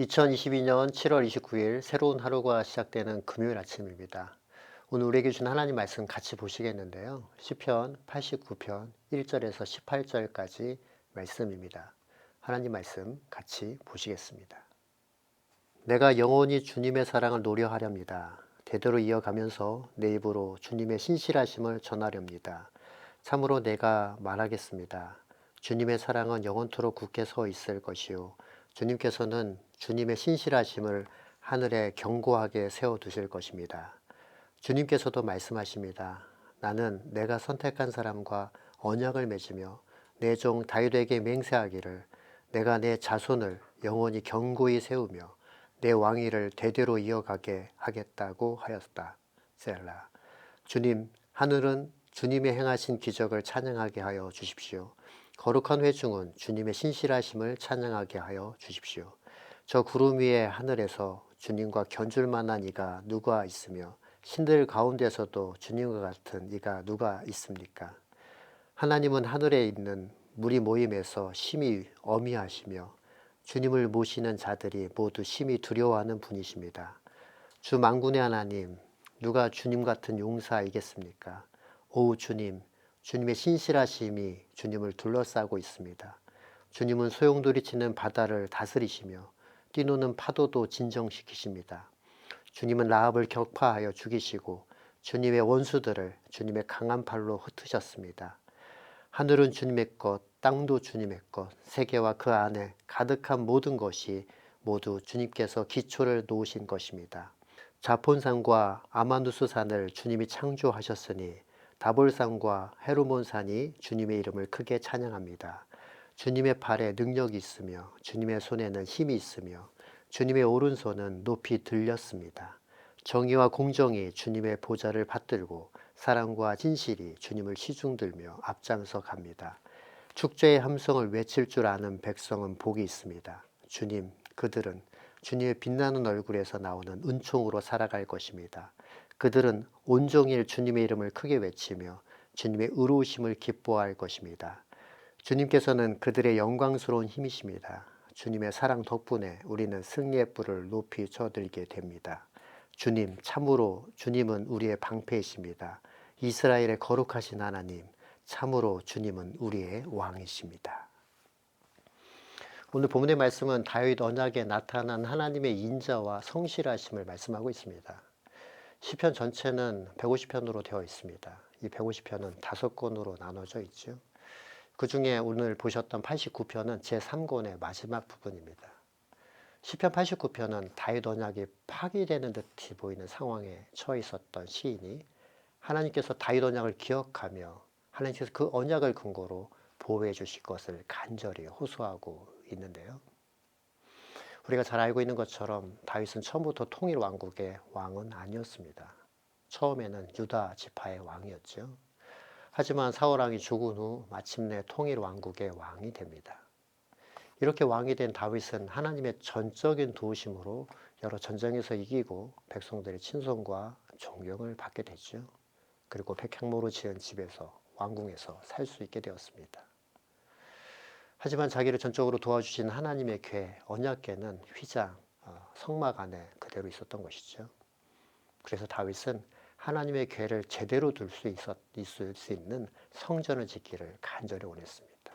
2022년 7월 29일 새로운 하루가 시작되는 금요일 아침입니다. 오늘 우리에게 준 하나님 말씀 같이 보시겠는데요. 시편 89편 1절에서 18절까지 말씀입니다. 하나님 말씀 같이 보시겠습니다. 내가 영원히 주님의 사랑을 노려하렵니다. 대대로 이어가면서 내 입으로 주님의 신실하심을 전하렵니다. 참으로 내가 말하겠습니다. 주님의 사랑은 영원토록 굳게 서 있을 것이요. 주님께서는 주님의 신실하심을 하늘에 견고하게 세워두실 것입니다. 주님께서도 말씀하십니다. 나는 내가 선택한 사람과 언약을 맺으며 내 종 다윗에게 맹세하기를 내가 내 자손을 영원히 견고히 세우며 내 왕위를 대대로 이어가게 하겠다고 하였다. 셀라. 주님, 하늘은 주님의 행하신 기적을 찬양하게 하여 주십시오. 거룩한 회중은 주님의 신실하심을 찬양하게 하여 주십시오. 저 구름 위에 하늘에서 주님과 견줄 만한 이가 누가 있으며 신들 가운데서도 주님과 같은 이가 누가 있습니까? 하나님은 하늘에 있는 무리 모임에서 심히 어미하시며 주님을 모시는 자들이 모두 심히 두려워하는 분이십니다. 주 만군의 하나님, 누가 주님 같은 용사이겠습니까? 오 주님, 주님의 신실하심이 주님을 둘러싸고 있습니다. 주님은 소용돌이치는 바다를 다스리시며 뛰노는 파도도 진정시키십니다. 주님은 라합을 격파하여 죽이시고 주님의 원수들을 주님의 강한 팔로 흩으셨습니다. 하늘은 주님의 것, 땅도 주님의 것, 세계와 그 안에 가득한 모든 것이 모두 주님께서 기초를 놓으신 것입니다. 자폰산과 아마누스산을 주님이 창조하셨으니 다볼산과 헤르몬산이 주님의 이름을 크게 찬양합니다. 주님의 팔에 능력이 있으며 주님의 손에는 힘이 있으며 주님의 오른손은 높이 들렸습니다. 정의와 공정이 주님의 보좌를 받들고 사랑과 진실이 주님을 시중들며 앞장서 갑니다. 축제의 함성을 외칠 줄 아는 백성은 복이 있습니다. 주님, 그들은 주님의 빛나는 얼굴에서 나오는 은총으로 살아갈 것입니다. 그들은 온종일 주님의 이름을 크게 외치며 주님의 의로우심을 기뻐할 것입니다. 주님께서는 그들의 영광스러운 힘이십니다. 주님의 사랑 덕분에 우리는 승리의 뿔을 높이 쳐들게 됩니다. 주님, 참으로 주님은 우리의 방패이십니다. 이스라엘의 거룩하신 하나님, 참으로 주님은 우리의 왕이십니다. 오늘 본문의 말씀은 다윗 언약에 나타난 하나님의 인자와 성실하심을 말씀하고 있습니다. 시편 전체는 150편으로 되어 있습니다. 이 150편은 다섯 권으로 나눠져 있죠. 그 중에 오늘 보셨던 89편은 제3권의 마지막 부분입니다. 시편 89편은 다윗 언약이 파기되는 듯이 보이는 상황에 처해 있었던 시인이 하나님께서 다윗 언약을 기억하며 하나님께서 그 언약을 근거로 보호해 주실 것을 간절히 호소하고 있는데요. 우리가 잘 알고 있는 것처럼 다윗은 처음부터 통일 왕국의 왕은 아니었습니다. 처음에는 유다 지파의 왕이었죠. 하지만 사울 왕이 죽은 후 마침내 통일 왕국의 왕이 됩니다. 이렇게 왕이 된 다윗은 하나님의 전적인 도우심으로 여러 전쟁에서 이기고 백성들의 친손과 존경을 받게 됐죠. 그리고 백향모로 지은 집에서 왕궁에서 살 수 있게 되었습니다. 하지만 자기를 전적으로 도와주신 하나님의 궤, 언약궤는 휘장, 어, 성막 안에 그대로 있었던 것이죠. 그래서 다윗은 하나님의 궤를 제대로 둘 수 있을 수 있는 성전을 짓기를 간절히 원했습니다.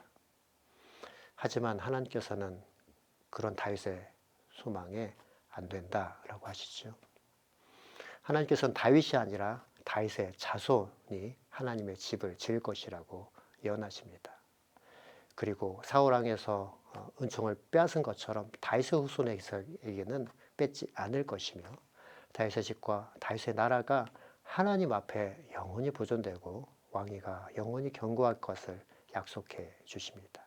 하지만 하나님께서는 그런 다윗의 소망에 안 된다라고 하시죠. 하나님께서는 다윗이 아니라 다윗의 자손이 하나님의 집을 지을 것이라고 예언하십니다. 그리고 사울왕에서 어, 은총을 빼앗은 것처럼 다윗의 후손에게는 뺏지 않을 것이며 다윗의 집과 다윗의 나라가 하나님 앞에 영원히 보존되고 왕위가 영원히 견고할 것을 약속해 주십니다.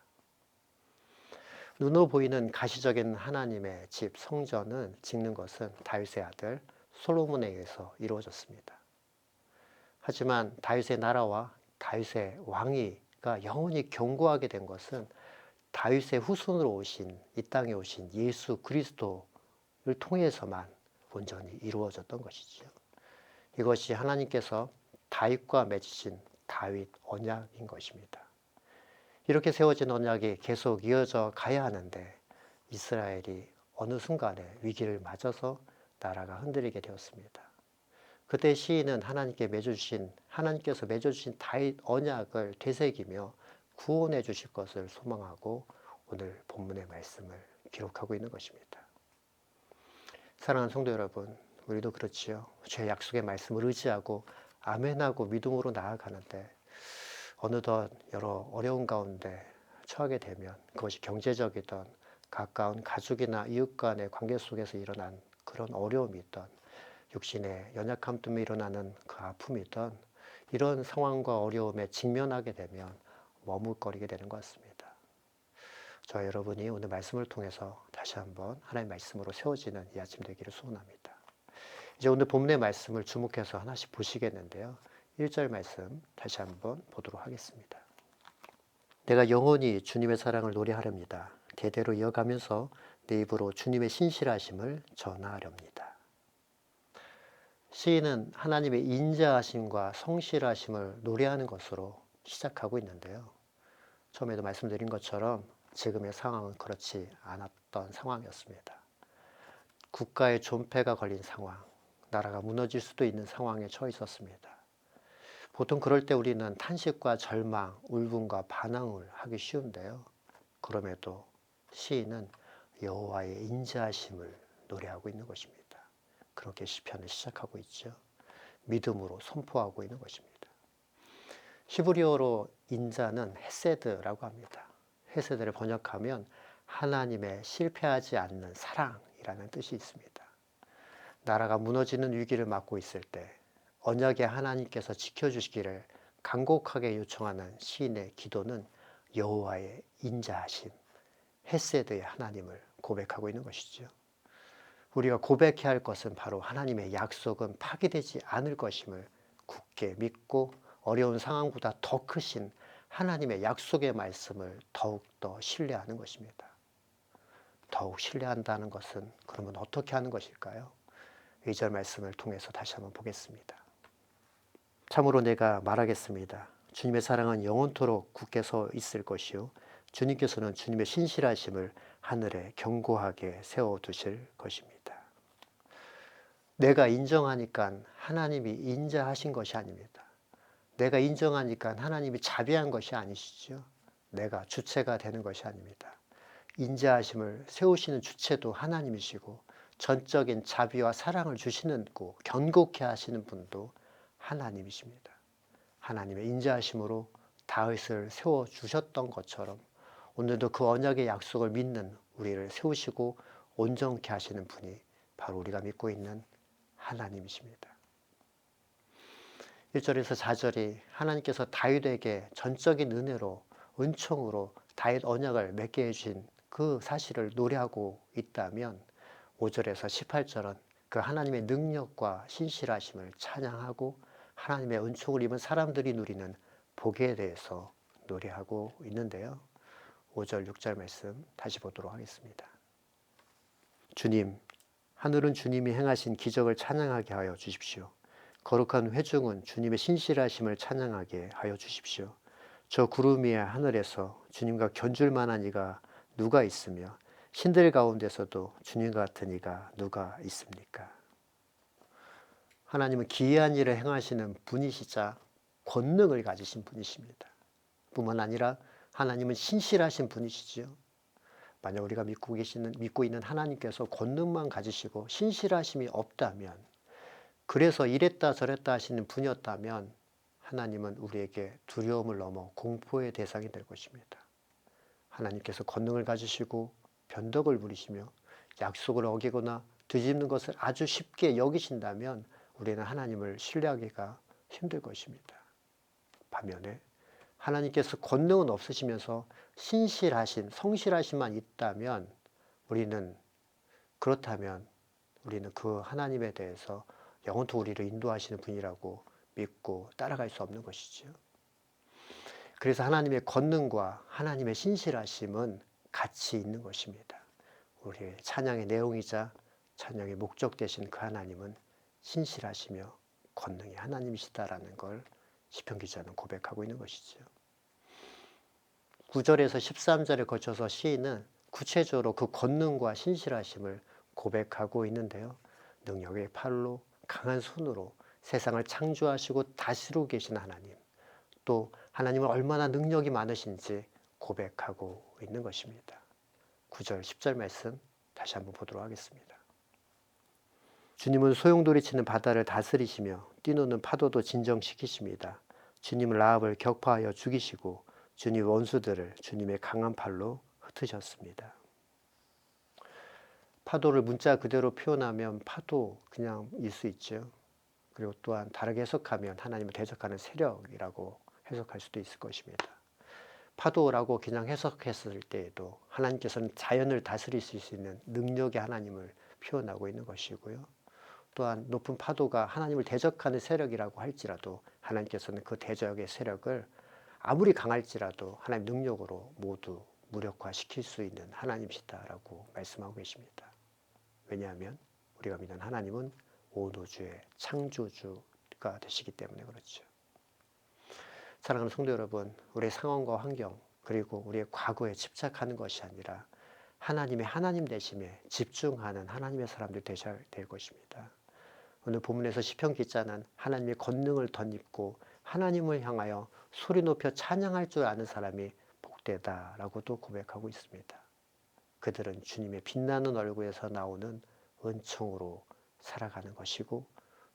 눈으로 보이는 가시적인 하나님의 집 성전을 짓는 것은 다윗의 아들 솔로몬에 의해서 이루어졌습니다. 하지만 다윗의 나라와 다윗의 왕 위가 영원히 견고하게 된 것은 다윗의 후손으로 오신 이 땅에 오신 예수 그리스도를 통해서만 온전히 이루어졌던 것이죠. 이것이 하나님께서 다윗과 맺으신 다윗 언약인 것입니다. 이렇게 세워진 언약이 계속 이어져 가야 하는데 이스라엘이 어느 순간에 위기를 맞아서 나라가 흔들리게 되었습니다. 그때 시인은 하나님께 맺어주신 하나님께서 맺어주신 다윗 언약을 되새기며 구원해 주실 것을 소망하고 오늘 본문의 말씀을 기록하고 있는 것입니다. 사랑하는 성도 여러분, 우리도 그렇지요. 죄 약속의 말씀을 의지하고 아멘하고 믿음으로 나아가는데 어느덧 여러 어려운 가운데 처하게 되면 그것이 경제적이든 가까운 가족이나 이웃 간의 관계 속에서 일어난 그런 어려움이 있던 육신의 연약함 때문에 일어나는 그 아픔이든 이런 상황과 어려움에 직면하게 되면 머뭇거리게 되는 것 같습니다. 저 여러분이 오늘 말씀을 통해서 다시 한번 하나님의 말씀으로 세워지는 이 아침 되기를 소원합니다. 이제 오늘 본문의 말씀을 주목해서 하나씩 보시겠는데요. 1절 말씀 다시 한번 보도록 하겠습니다. 내가 영원히 주님의 사랑을 노래하렵니다. 대대로 이어가면서 내 입으로 주님의 신실하심을 전하렵니다. 시인은 하나님의 인자하심과 성실하심을 노래하는 것으로 시작하고 있는데요. 처음에도 말씀드린 것처럼 지금의 상황은 그렇지 않았던 상황이었습니다. 국가의 존폐가 걸린 상황, 나라가 무너질 수도 있는 상황에 처해 있었습니다. 보통 그럴 때 우리는 탄식과 절망, 울분과 반항을 하기 쉬운데요. 그럼에도 시인은 여호와의 인자하심을 노래하고 있는 것입니다. 그렇게 시편을 시작하고 있죠. 믿음으로 선포하고 있는 것입니다. 히브리어로 인자는 헤세드라고 합니다. 헤세드를 번역하면 하나님의 실패하지 않는 사랑이라는 뜻이 있습니다. 나라가 무너지는 위기를 맞고 있을 때 언약의 하나님께서 지켜주시기를 간곡하게 요청하는 시인의 기도는 여호와의 인자하심, 헤세드의 하나님을 고백하고 있는 것이죠. 우리가 고백해야 할 것은 바로 하나님의 약속은 파기되지 않을 것임을 굳게 믿고 어려운 상황보다 더 크신 하나님의 약속의 말씀을 더욱더 신뢰하는 것입니다. 더욱 신뢰한다는 것은 그러면 어떻게 하는 것일까요? 2절 말씀을 통해서 다시 한번 보겠습니다. 참으로 내가 말하겠습니다. 주님의 사랑은 영원토록 굳게 서 있을 것이요. 주님께서는 주님의 신실하심을 하늘에 견고하게 세워두실 것입니다. 내가 인정하니까 하나님이 인자하신 것이 아닙니다. 내가 인정하니까 하나님이 자비한 것이 아니시죠. 내가 주체가 되는 것이 아닙니다. 인자하심을 세우시는 주체도 하나님이시고 전적인 자비와 사랑을 주시는 고 견고케 하시는 분도 하나님이십니다. 하나님의 인자하심으로 다윗을 세워 주셨던 것처럼 오늘도 그 언약의 약속을 믿는 우리를 세우시고 온전케 하시는 분이 바로 우리가 믿고 있는 하나님이십니다. 1절에서 4절이 하나님께서 다윗에게 전적인 은혜로 은총으로 다윗 언약을 맺게 해주신 그 사실을 노래하고 있다면 5절에서 18절은 그 하나님의 능력과 신실하심을 찬양하고 하나님의 은총을 입은 사람들이 누리는 복에 대해서 노래하고 있는데요. 5절, 6절 말씀 다시 보도록 하겠습니다. 주님, 하늘은 주님이 행하신 기적을 찬양하게 하여 주십시오. 거룩한 회중은 주님의 신실하심을 찬양하게 하여 주십시오. 저 구름 위에 하늘에서 주님과 견줄 만한 이가 누가 있으며 신들 가운데서도 주님 같은 이가 누가 있습니까? 하나님은 기이한 일을 행하시는 분이시자 권능을 가지신 분이십니다. 뿐만 아니라 하나님은 신실하신 분이시지요. 만약 우리가 믿고 계시는 믿고 있는 하나님께서 권능만 가지시고 신실하심이 없다면 그래서 이랬다 저랬다 하시는 분이었다면 하나님은 우리에게 두려움을 넘어 공포의 대상이 될 것입니다. 하나님께서 권능을 가지시고 변덕을 부리시며 약속을 어기거나 뒤집는 것을 아주 쉽게 여기신다면 우리는 하나님을 신뢰하기가 힘들 것입니다. 반면에 하나님께서 권능은 없으시면서 신실하신, 성실하신만 있다면 우리는 그렇다면 우리는 그 하나님에 대해서 영원토 우리를 인도하시는 분이라고 믿고 따라갈 수 없는 것이죠. 그래서 하나님의 권능과 하나님의 신실하심은 같이 있는 것입니다. 우리의 찬양의 내용이자 찬양의 목적 되신 그 하나님은 신실하시며 권능의 하나님이시다라는 걸 시편 기자는 고백하고 있는 것이죠. 9절에서 13절에 거쳐서 시인은 구체적으로 그 권능과 신실하심을 고백하고 있는데요. 능력의 팔로 강한 손으로 세상을 창조하시고 다스리고 계신 하나님, 또 하나님은 얼마나 능력이 많으신지 고백하고 있는 것입니다. 9절, 10절 말씀 다시 한번 보도록 하겠습니다. 주님은 소용돌이 치는 바다를 다스리시며 뛰노는 파도도 진정시키십니다. 주님은 라합을 격파하여 죽이시고 주님 원수들을 주님의 강한 팔로 흩으셨습니다. 파도를 문자 그대로 표현하면 파도 그냥일 수 있죠. 그리고 또한 다르게 해석하면 하나님을 대적하는 세력이라고 해석할 수도 있을 것입니다. 파도라고 그냥 해석했을 때에도 하나님께서는 자연을 다스릴 수 있는 능력의 하나님을 표현하고 있는 것이고요. 또한 높은 파도가 하나님을 대적하는 세력이라고 할지라도 하나님께서는 그 대적의 세력을 아무리 강할지라도 하나님 능력으로 모두 무력화시킬 수 있는 하나님이시다라고 말씀하고 계십니다. 왜냐하면 우리가 믿는 하나님은 온 우주의 창조주가 되시기 때문에 그렇죠. 사랑하는 성도 여러분, 우리의 상황과 환경 그리고 우리의 과거에 집착하는 것이 아니라 하나님의 하나님 되심에 집중하는 하나님의 사람들 되셔야 될 것입니다. 오늘 본문에서 시편 기자는 하나님의 권능을 덧입고 하나님을 향하여 소리 높여 찬양할 줄 아는 사람이 복되다라고도 고백하고 있습니다. 그들은 주님의 빛나는 얼굴에서 나오는 은총으로 살아가는 것이고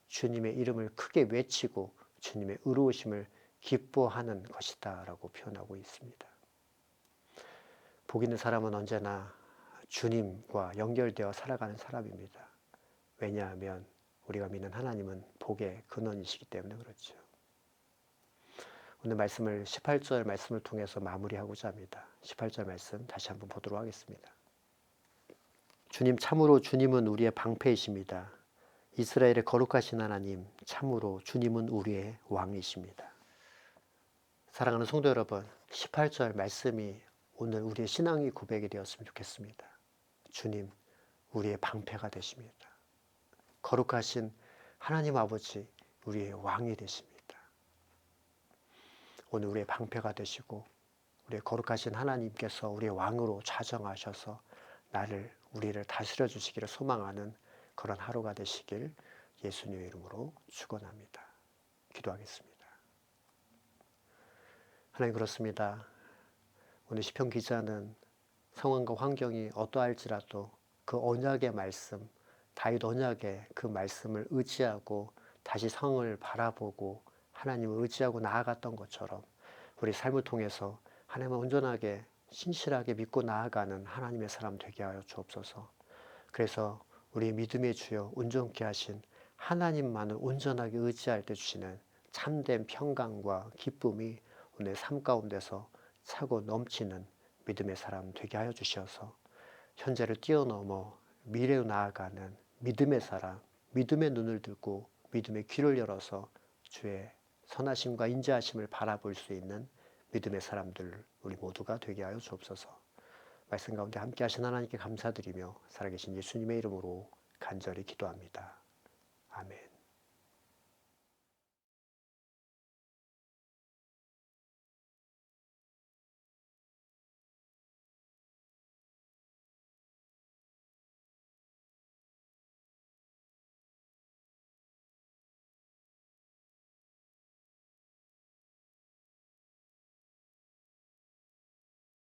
주님의 이름을 크게 외치고 주님의 의로우심을 기뻐하는 것이다라고 표현하고 있습니다. 복 있는 사람은 언제나 주님과 연결되어 살아가는 사람입니다. 왜냐하면 우리가 믿는 하나님은 복의 근원이시기 때문에 그렇죠. 오늘 말씀을 18절 말씀을 통해서 마무리하고자 합니다. 18절 말씀 다시 한번 보도록 하겠습니다. 주님 참으로 주님은 우리의 방패이십니다. 이스라엘의 거룩하신 하나님 참으로 주님은 우리의 왕이십니다. 사랑하는 성도 여러분, 18절 말씀이 오늘 우리의 신앙의 고백이 되었으면 좋겠습니다. 주님, 우리의 방패가 되십니다. 거룩하신 하나님 아버지, 우리의 왕이 되십니다. 오늘 우리의 방패가 되시고, 우리의 거룩하신 하나님께서 우리의 왕으로 좌정하셔서 나를, 우리를 다스려 주시기를 소망하는 그런 하루가 되시길 예수님의 이름으로 축원합니다. 기도하겠습니다. 하나님 그렇습니다. 오늘 시편 기자는 상황과 환경이 어떠할지라도 그 언약의 말씀, 다윗 언약의 그 말씀을 의지하고 다시 성을 바라보고 하나님을 의지하고 나아갔던 것처럼 우리 삶을 통해서 하나님을 온전하게 신실하게 믿고 나아가는 하나님의 사람 되게 하여 주옵소서. 그래서 우리 믿음의 주여 온전케 하신 하나님만을 온전하게 의지할 때 주시는 참된 평강과 기쁨이 오늘 삶 가운데서 차고 넘치는 믿음의 사람 되게 하여 주셔서 현재를 뛰어넘어 미래로 나아가는 믿음의 사람, 믿음의 눈을 들고 믿음의 귀를 열어서 주의 선하심과 인자하심을 바라볼 수 있는 믿음의 사람들 우리 모두가 되게 하여 주옵소서. 말씀 가운데 함께 하신 하나님께 감사드리며 살아계신 예수님의 이름으로 간절히 기도합니다.